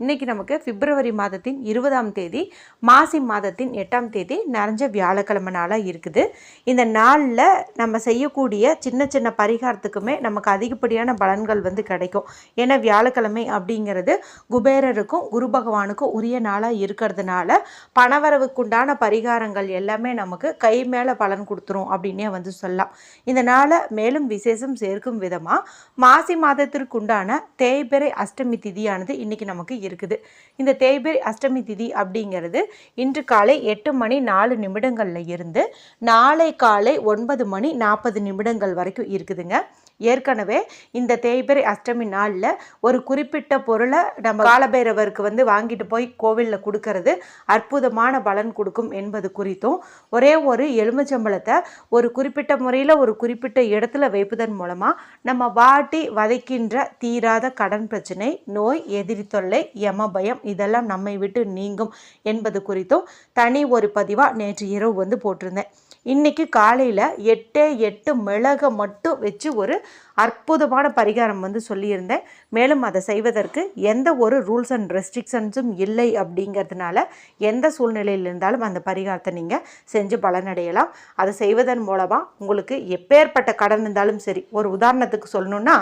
இன்றைக்கி நமக்கு பிப்ரவரி மாதத்தின் இருபதாம் தேதி மாசி மாதத்தின் எட்டாம் தேதி நிறைஞ்ச வியாழக்கிழமை நாளாக இருக்குது. இந்த நாளில் நம்ம செய்யக்கூடிய சின்ன சின்ன பரிகாரத்துக்குமே நமக்கு அதிகப்படியான பலன்கள் வந்து கிடைக்கும். ஏன்னா வியாழக்கிழமை அப்படிங்கிறது குபேரருக்கும் குரு பகவானுக்கும் உரிய நாளாக இருக்கிறதுனால பணவரவுக்குண்டான பரிகாரங்கள் எல்லாமே நமக்கு கை மேலே பலன் கொடுத்துரும் அப்படின்னே வந்து சொல்லலாம். இந்த நாளை மேலும் விசேஷம் சேர்க்கும் விதமாக மாசி மாதத்திற்குண்டான தேய்பிறை அஷ்டமி திதியானது இன்னைக்கு நமக்கு இருக்குது. இந்த தேய்பிறை அஷ்டமி திதி அப்படிங்கிறது இன்று காலை எட்டு மணி நாலு நிமிடங்களில் இருந்து நாளை காலை ஒன்பது மணி நாற்பது நிமிடங்கள் வரைக்கும் இருக்குதுங்க. ஏற்கனவே இந்த தேய்பிறை அஷ்டமி நாளில் ஒரு குறிப்பிட்ட பொருளை நம்ம காலபைரவருக்கு வந்து வாங்கிட்டு போய் கோவிலில் கொடுக்கறது அற்புதமான பலன் கொடுக்கும் என்பது குறித்தும் ஒரே ஒரு எலுமிச்சம்பழத்தை ஒரு குறிப்பிட்ட முறையில் ஒரு குறிப்பிட்ட இடத்துல வைப்பதன் மூலமாக நம்ம வாட்டி வதைக்கின்ற தீராத கடன் பிரச்சனை நோய் எதிரி தொல்லை யம பயம் இதெல்லாம் நம்மை விட்டு நீங்கும் என்பது குறித்தும் தனி ஒரு பதிவாக நேற்று இரவு வந்து போட்டிருந்தேன். இன்னைக்கு காலையில் எட்டே எட்டு மிளகை மட்டும் வச்சு ஒரு அற்புதமான பரிகாரம் வந்து சொல்லியிருந்தேன். மேலும் அதை செய்வதற்கு எந்த ஒரு ரூல்ஸ் அண்ட் ரெஸ்ட்ரிக்ஷன்ஸும் இல்லை அப்படிங்கிறதுனால எந்த சூழ்நிலையில் இருந்தாலும் அந்த பரிகாரத்தை நீங்கள் செஞ்சு பலனடையலாம். அதை செய்வதன் மூலமாக உங்களுக்கு எப்பேற்பட்ட கடன் இருந்தாலும் சரி ஒரு உதாரணத்துக்கு சொல்லணும்னா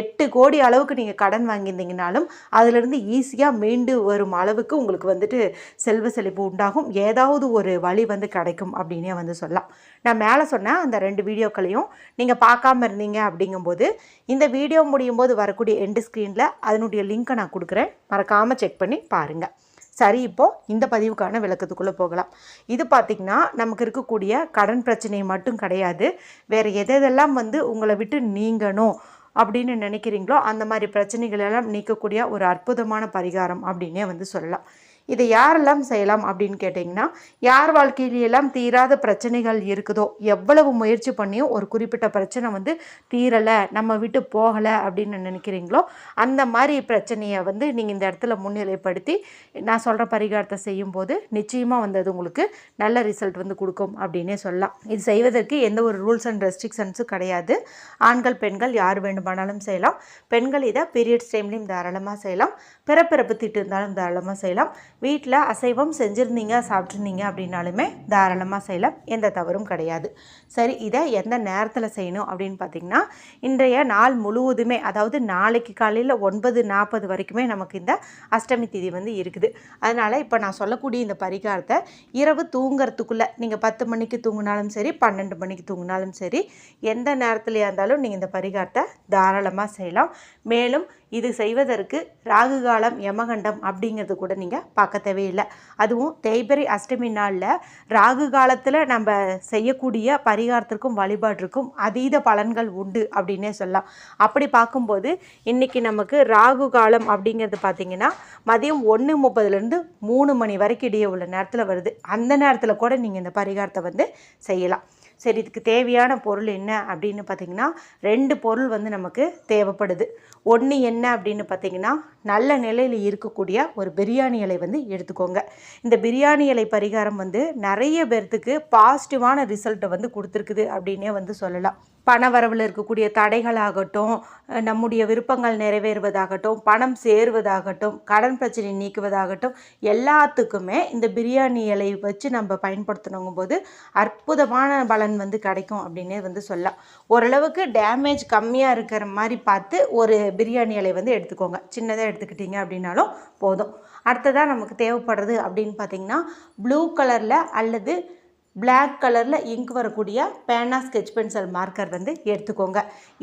எட்டு கோடி அளவுக்கு நீங்கள் கடன் வாங்கியிருந்தீங்கனாலும் அதிலிருந்து ஈஸியாக மீண்டு வரும் அளவுக்கு உங்களுக்கு வந்துட்டு செல்வ செழிப்பு உண்டாகும். ஏதாவது ஒரு வழி வந்து கிடைக்கும் அப்படின்னே வந்து சொல்லலாம். நான் மேலே சொன்ன அந்த ரெண்டு வீடியோக்களையும் நீங்கள் பார்க்காம இருந்தீங்க அப்படிங்கும்போது இந்த வீடியோ முடியும் போது வரக்கூடிய எண்டு ஸ்க்ரீனில் அதனுடைய லிங்க்கை நான் கொடுக்குறேன். மறக்காமல் செக் பண்ணி பாருங்கள் சரி இப்போது இந்த பதிவுக்கான விளக்கத்துக்குள்ளே போகலாம். இது பார்த்திங்கன்னா நமக்கு இருக்கக்கூடிய கடன் பிரச்சனை மட்டும் கிடையாது. வேறு எதெல்லாம் வந்து உங்களை விட்டு நீங்கணும் அப்படின்னு நினைக்கிறீங்களோ அந்த மாதிரி பிரச்சனைகளெல்லாம் நீக்கக்கூடிய ஒரு அற்புதமான பரிகாரம் அப்படின்னே வந்து சொல்லலாம். இதை யாரெல்லாம் செய்யலாம் அப்படின்னு கேட்டிங்கன்னா யார் வாழ்க்கையிலெல்லாம் தீராத பிரச்சனைகள் இருக்குதோ எவ்வளவு முயற்சி பண்ணியும் ஒரு குறிப்பிட்ட பிரச்சனை வந்து தீரலை நம்ம விட்டு போகலை அப்படின்னு நினைக்கிறீங்களோ அந்த மாதிரி பிரச்சனையை வந்து நீங்கள் இந்த இடத்துல முன்னிலைப்படுத்தி நான் சொல்கிற பரிகாரத்தை செய்யும்போது நிச்சயமாக வந்து அது உங்களுக்கு நல்ல ரிசல்ட் வந்து கொடுக்கும் அப்படின்னே சொல்லலாம். இது செய்வதற்கு எந்த ஒரு ரூல்ஸ் அண்ட் ரெஸ்ட்ரிக்ஷன்ஸும் கிடையாது. ஆண்கள் பெண்கள் யார் வேண்டுமானாலும் செய்யலாம். பெண்கள் இதை பீரியட்ஸ் டைம்லேயும் தாராளமாக செய்யலாம். பிறப்பிறப்பு திட்டு இருந்தாலும் தாராளமாக செய்யலாம். வீட்டில் அசைவம் செஞ்சுருந்தீங்க சாப்பிட்ருந்தீங்க அப்படின்னாலுமே தாராளமாக செய்யலாம். எந்த தவறும் கிடையாது. சரி இதை எந்த நேரத்தில் செய்யணும் அப்படின்னு பார்த்தீங்கன்னா இன்றைய நாள் முழுவதுமே அதாவது நாளைக்கு காலையில் ஒன்பது நாற்பது வரைக்குமே நமக்கு இந்த அஷ்டமி திதி வந்து இருக்குது. அதனால் இப்போ நான் சொல்லக்கூடிய இந்த பரிகாரத்தை இரவு தூங்கிறதுக்குள்ளே நீங்கள் பத்து மணிக்கு தூங்கினாலும் சரி பன்னெண்டு மணிக்கு தூங்கினாலும் சரி எந்த நேரத்துலையாக இருந்தாலும் நீங்கள் இந்த பரிகாரத்தை தாராளமாக செய்யலாம். மேலும் இது செய்வதற்கு ராகு காலம் யமகண்டம் அப்படிங்கிறது கூட நீங்கள் பார்க்க தேவையில்லை. அதுவும் தேய்பிறை அஷ்டமி நாளில் ராகு காலத்தில் நம்ம செய்யக்கூடிய பரிகாரத்திற்கும் வழிபாட்டிற்கும் அதீத பலன்கள் உண்டு அப்படின்னே சொல்லலாம். அப்படி பார்க்கும்போது இன்றைக்கி நமக்கு ராகு காலம் அப்படிங்கிறது பார்த்திங்கன்னா மதியம் ஒன்று முப்பதுலேருந்து மூணு மணி வரைக்கும் இடையே உள்ள நேரத்தில் வருது. அந்த நேரத்தில் கூட நீங்கள் இந்த பரிகாரத்தை வந்து செய்யலாம். சரி இதுக்கு தேவையான பொருள் என்ன அப்படின்னு பார்த்தீங்கன்னா ரெண்டு பொருள் வந்து நமக்கு தேவைப்படுது. ஒன்று என்ன அப்படின்னு பார்த்தீங்கன்னா நல்ல நிலையில் இருக்கக்கூடிய ஒரு பிரியாணி இலை வந்து எடுத்துக்கோங்க. இந்த பிரியாணி இலை பரிகாரம் வந்து நிறைய பேர்த்துக்கு பாசிட்டிவான ரிசல்ட்டை வந்து கொடுத்துருக்குது அப்படின்னே வந்து சொல்லலாம். பண வரவில் இருக்கக்கூடிய தடைகளாகட்டும் நம்முடைய விருப்பங்கள் நிறைவேறுவதாகட்டும் பணம் சேருவதாகட்டும் கடன் பிரச்சனை நீக்குவதாகட்டும் எல்லாத்துக்குமே இந்த பிரியாணி இலை வச்சு நம்ம பயன்படுத்தணுங்கும் போது அற்புதமான பலன் வந்து கிடைக்கும் அப்படின்னே வந்து சொல்லலாம். ஓரளவுக்கு டேமேஜ் கம்மியாக இருக்கிற மாதிரி பார்த்து ஒரு பிரியாணி இலை வந்து எடுத்துக்கோங்க. சின்னதாக எடுத்துக்கிட்டீங்க அப்படின்னாலும் போதும். அடுத்ததாக நமக்கு தேவைப்படுறது அப்படின்னு பார்த்தீங்கன்னா ப்ளூ கலரில் அல்லது பிளாக் கலரில் இங்க் வரக்கூடிய பேனா ஸ்கெட்ச் பென்சில் மார்க்கர் வந்து எடுத்துக்கோங்க.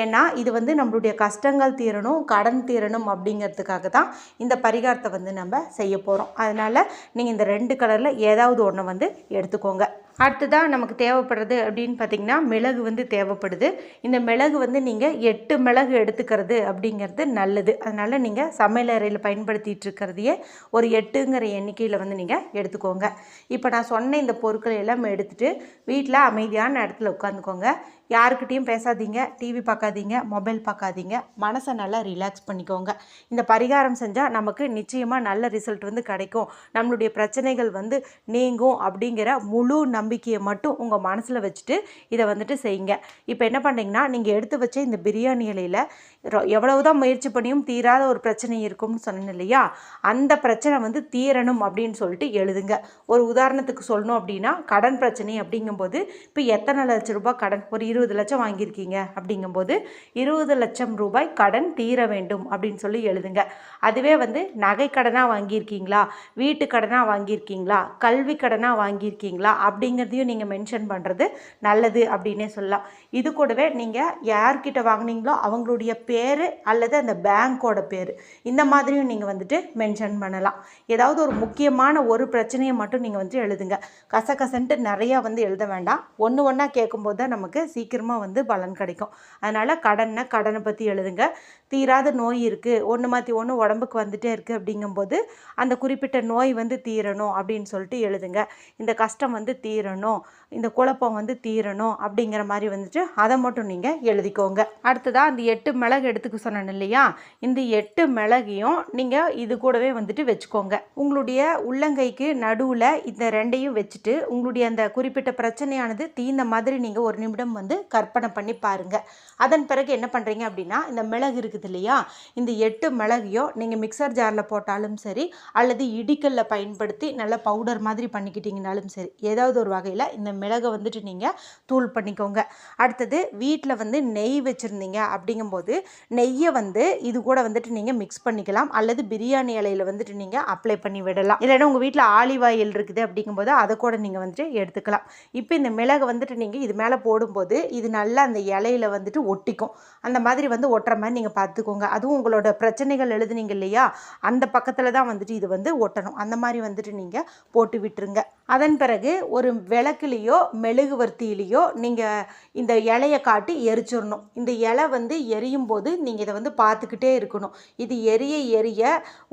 ஏன்னா இது வந்து நம்மளுடைய கஷ்டங்கள் தீரணும் கடன் தீரணும் அப்படிங்கிறதுக்காக தான் இந்த பரிகாரத்தை வந்து நம்ம செய்ய போகிறோம் அதனால் நீங்கள் இந்த ரெண்டு கலரில் ஏதாவது ஒன்று வந்து எடுத்துக்கோங்க. அடுத்ததாக நமக்கு தேவைப்படுறது அப்படின்னு பார்த்திங்கன்னா மிளகு வந்து தேவைப்படுது. இந்த மிளகு வந்து நீங்கள் எட்டு மிளகு எடுத்துக்கிறது அப்படிங்கிறது நல்லது. அதனால் நீங்கள் சமையல் அறையில் பயன்படுத்திகிட்டு இருக்கிறதையே ஒரு எட்டுங்கிற எண்ணிக்கையில் வந்து நீங்கள் எடுத்துக்கோங்க. இப்போ நான் சொன்ன இந்த பொருட்களை எல்லாம் எடுத்துகிட்டு வீட்டில் அமைதியான இடத்துல உட்காந்துக்கோங்க. யாருக்கிட்டேயும் பேசாதீங்க டிவி பார்க்காதீங்க மொபைல் பார்க்காதீங்க. மனசை நல்லா ரிலாக்ஸ் பண்ணிக்கோங்க. இந்த பரிகாரம் செஞ்சால் நமக்கு நிச்சயமாக நல்ல ரிசல்ட் வந்து கிடைக்கும். நம்மளுடைய பிரச்சனைகள் வந்து நீங்கும் அப்படிங்கிற முழு நம்பிக்கையை மட்டும் உங்கள் மனசில் வச்சுட்டு இதை வந்துட்டு செய்யுங்க. இப்போ என்ன பண்ணுறீங்கன்னா நீங்கள் எடுத்து வச்ச இந்த பிரியாணி இலையில் ரொ- எவ்வளவுதான் முயற்சி பண்ணியும் தீராத ஒரு பிரச்சனை இருக்கும்னு சொன்னேன் இல்லையா? அந்த பிரச்சனை வந்து தீரணும் அப்படின்னு சொல்லிட்டு எழுதுங்க. ஒரு உதாரணத்துக்கு சொல்லணும் அப்படின்னா கடன் பிரச்சனை அப்படிங்கும்போது இப்போ எத்தனை லட்சம் ரூபாய் கடன் ஒரு இருபது லட்சம் வாங்கியிருக்கீங்க. அப்படிங்கும்போது இருபது லட்சம் ரூபாய் கடன் தீர வேண்டும் அப்படின்னு சொல்லி எழுதுங்க. அதுவே வந்து நகை கடனாக வாங்கியிருக்கீங்களா? வீட்டு கடனாக வாங்கியிருக்கீங்களா? கல்வி கடனாக வாங்கியிருக்கீங்களா? அப்படிங்கிறதையும் நீங்கள் மென்ஷன் பண்ணுறது நல்லது அப்படின்னே சொல்லலாம். இது கூடவே நீங்கள் யார்கிட்ட வாங்குனீங்களோ அவங்களுடைய பேர் அல்லது அந்த பேங்க்கோட பேர் இந்த மாதிரியும் நீங்கள் வந்துட்டு மென்ஷன் பண்ணலாம். ஏதாவது ஒரு முக்கியமான ஒரு பிரச்சனையை மட்டும் நீங்கள் வந்துட்டு எழுதுங்க. கசகசன்ட்டு நிறையா வந்து எழுத வேண்டாம். ஒன்று ஒன்றா கேட்கும்போது தான் நமக்கு சீக்கிரமாக வந்து பலன் கிடைக்கும். அதனால் கடனை கடனை பற்றி எழுதுங்க. தீராத நோய் இருக்குது ஒன்று மாற்றி ஒன்று உடம்புக்கு வந்துட்டே இருக்குது அப்படிங்கும்போது அந்த குறிப்பிட்ட நோய் வந்து தீரணும் அப்படின்னு சொல்லிட்டு எழுதுங்க. இந்த கஷ்டம் வந்து தீரணும். இந்த குழப்பம் வந்து தீரணும் அப்படிங்கிற மாதிரி வந்துட்டு அதை மட்டும் நீங்கள் எழுதிக்கோங்க. அடுத்ததாக அந்த எட்டு மிளகு எடுத்துக்க சொன்னேன் இல்லையா? இந்த எட்டு மிளகையும் நீங்கள் இது கூடவே வந்துட்டு வச்சுக்கோங்க. உங்களுடைய உள்ளங்கைக்கு நடுவில் இந்த ரெண்டையும் வச்சுட்டு உங்களுடைய அந்த குறிப்பிட்ட பிரச்சனையானது தீர்ந்த மாதிரி நீங்கள் ஒரு நிமிடம் வந்து கற்பனை பண்ணி பாருங்கள் அதன் பிறகு என்ன பண்ணுறீங்க அப்படின்னா இந்த மிளகு இருக்குது இல்லையா? இந்த எட்டு மிளகையோ நீங்கள் மிக்சர் ஜாரில் போட்டாலும் சரி அல்லது இடிக்கல்ல பயன்படுத்தி நல்ல பவுடர் மாதிரி பண்ணிக்கிட்டீங்கனாலும் சரி ஏதாவது ஒரு வகையில் இந்த மிளகை வந்துட்டு நீங்கள் தூள் பண்ணிக்கோங்க. அடுத்தது வீட்டில் வந்து நெய் வச்சுருந்தீங்க அப்படிங்கும்போது நெய்யை வந்து இது கூட வந்துட்டு நீங்கள் மிக்ஸ் பண்ணிக்கலாம் அல்லது பிரியாணி இலையில் வந்துட்டு நீங்கள் அப்ளை பண்ணி விடலாம். இல்லைன்னா உங்கள் வீட்டில் ஆலிவ் ஆயில் இருக்குது அப்படிங்கும்போது அதை கூட நீங்கள் வந்துட்டு எடுத்துக்கலாம். இப்போ இந்த மிளகை வந்துட்டு நீங்கள் இது மேலே போடும்போது இது நல்லா அந்த இலையில வந்துட்டு ஒட்டிக்கும். அந்த மாதிரி வந்து ஒட்டுற மாதிரி நீங்கள் பார்த்துக்கோங்க. அதுவும் உங்களோட பிரச்சனைகள் எழுதுனீங்க இல்லையா? அந்த பக்கத்தில் தான் வந்துட்டு இது வந்து ஒட்டணும். அந்த மாதிரி வந்துட்டு நீங்கள் போட்டு விட்டுருங்க. அதன் பிறகு ஒரு விளக்குலேயோ மெழுகுவர்த்தியிலையோ நீங்கள் இந்த இலையை காட்டி எரிச்சிடணும் இந்த இலை வந்து எரியும் போது நீங்கள் இதை வந்து பார்த்துக்கிட்டே இருக்கணும். இது எரிய எரிய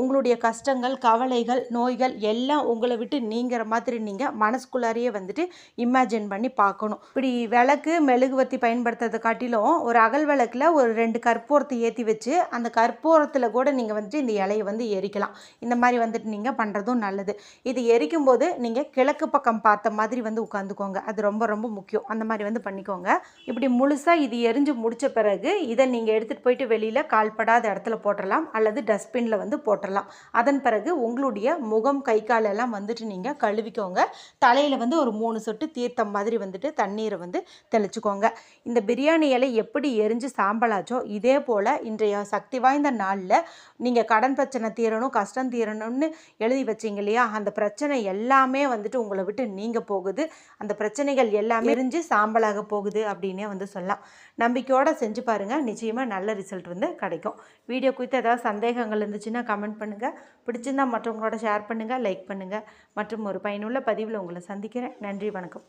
உங்களுடைய கஷ்டங்கள் கவலைகள் நோய்கள் எல்லாம் உங்களை விட்டு நீங்கிற மாதிரி நீங்கள் மனசுக்குள்ளாரையே வந்துட்டு இமேஜின் பண்ணி பார்க்கணும். இப்படி விளக்கு மெழுகுவர்த்தி பயன்படுத்துறதை காட்டிலும் ஒரு அகல் விளக்கில் ஒரு ரெண்டு கற்பூரத்தை ஏற்றி வச்சு அந்த கற்பூரத்தில் கூட நீங்கள் வந்துட்டு இந்த இலையை வந்து எரிக்கலாம். இந்த மாதிரி வந்துட்டு நீங்கள் பண்ணுறதும் நல்லது. இது எரிக்கும் போது நீங்கள் கிழக்கு பக்கம் பார்த்த மாதிரி வந்து உட்காந்துக்கோங்க. அது ரொம்ப ரொம்ப முக்கியம். அந்த மாதிரி வந்து பண்ணிக்கோங்க. இப்படி முழுசாக இது எரிஞ்சு முடிச்ச பிறகு இதை நீங்கள் எடுத்துகிட்டு போயிட்டு வெளியில் கால்படாத இடத்துல போட்டுடலாம் அல்லது டஸ்ட்பினில் வந்து போட்டுடலாம் அதன் பிறகு உங்களுடைய முகம் கை கால் எல்லாம் வந்துட்டு நீங்கள் கழுவிக்கோங்க. தலையில் வந்து ஒரு மூணு சொட்டு தீர்த்தம் மாதிரி வந்துட்டு தண்ணீரை வந்து தெளிச்சுக்கோங்க. இந்த பிரியாணி இலை எப்படி எரிஞ்சு சாம்பலாச்சோ இதே போல் இன்றைய சக்தி வாய்ந்த நாளில் நீங்கள் கடன் பிரச்சனை தீரணும் கஷ்டம் தீரணும்னு எழுதி வச்சிங்க இல்லையா? அந்த பிரச்சனை எல்லாமே வந்துட்டு உங்களை விட்டு நீங்க போகுது. அந்த பிரச்சனைகள் எல்லாமே எரிஞ்சு சாம்பலாக போகுது அப்படின்னே வந்து சொல்லலாம். நம்பிக்கையோடு செஞ்சு பாருங்கள் நிச்சயமாக நல்ல ரிசல்ட் வந்து கிடைக்கும். வீடியோ குறித்து ஏதாவது சந்தேகங்கள் இருந்துச்சுன்னா கமெண்ட் பண்ணுங்கள் பிடிச்சிருந்தா மற்றவங்களோட ஷேர் பண்ணுங்கள் லைக் பண்ணுங்கள் மற்றும் ஒரு பயனுள்ள பதிவில் உங்களை சந்திக்கிறேன். நன்றி வணக்கம்.